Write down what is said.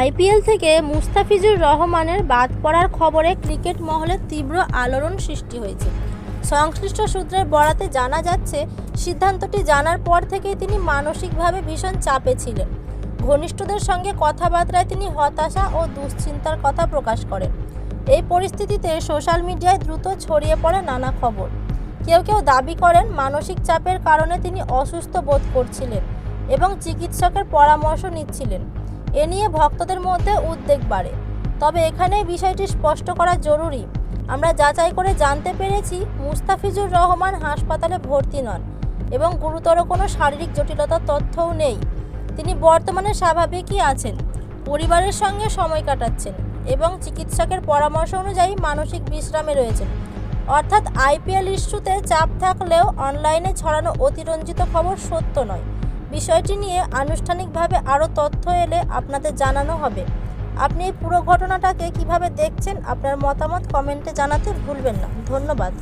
IPL থেকে মুস্তাফিজুর রহমানের বাদ পড়ার খবরে ক্রিকেট মহলে তীব্র আলোড়ন সৃষ্টি হয়েছে। সংশ্লিষ্ট সূত্রের বরাতে জানা যাচ্ছে, সিদ্ধান্তটি জানার পর থেকেই তিনি মানসিকভাবে ভীষণ চাপে ছিলেন। ঘনিষ্ঠদের সঙ্গে কথাবার্তায় তিনি হতাশা ও দুশ্চিন্তার কথা প্রকাশ করেন। এই পরিস্থিতিতে সোশ্যাল মিডিয়ায় দ্রুত ছড়িয়ে পড়ে নানা খবর। কেউ কেউ দাবি করেন, মানসিক চাপের কারণে তিনি অসুস্থ বোধ করছিলেন এবং চিকিৎসকের পরামর্শ নিচ্ছিলেন। এ নিয়ে ভক্তদের মধ্যে উদ্বেগ বাড়ে। তবে এখানে বিষয়টি স্পষ্ট করা জরুরি। আমরা যাচাই করে জানতে পেরেছি, মুস্তাফিজুর রহমান হাসপাতালে ভর্তি নন এবং গুরুতর কোনো শারীরিক জটিলতার তথ্যও নেই। তিনি বর্তমানে স্বাভাবিকই আছেন, পরিবারের সঙ্গে সময় কাটাচ্ছেন এবং চিকিৎসকের পরামর্শ অনুযায়ী মানসিক বিশ্রামে রয়েছেন। অর্থাৎ আইপিএল ইস্যুতে চাপ থাকলেও অনলাইনে ছড়ানো অতিরঞ্জিত খবর সত্য নয়। বিষয়টি নিয়ে আনুষ্ঠানিকভাবে আরও তথ্য এলে আপনাদের জানানো হবে। আপনি এই পুরো ঘটনাটাকে কীভাবে দেখছেন, আপনার মতামত কমেন্টে জানাতে ভুলবেন না। ধন্যবাদ।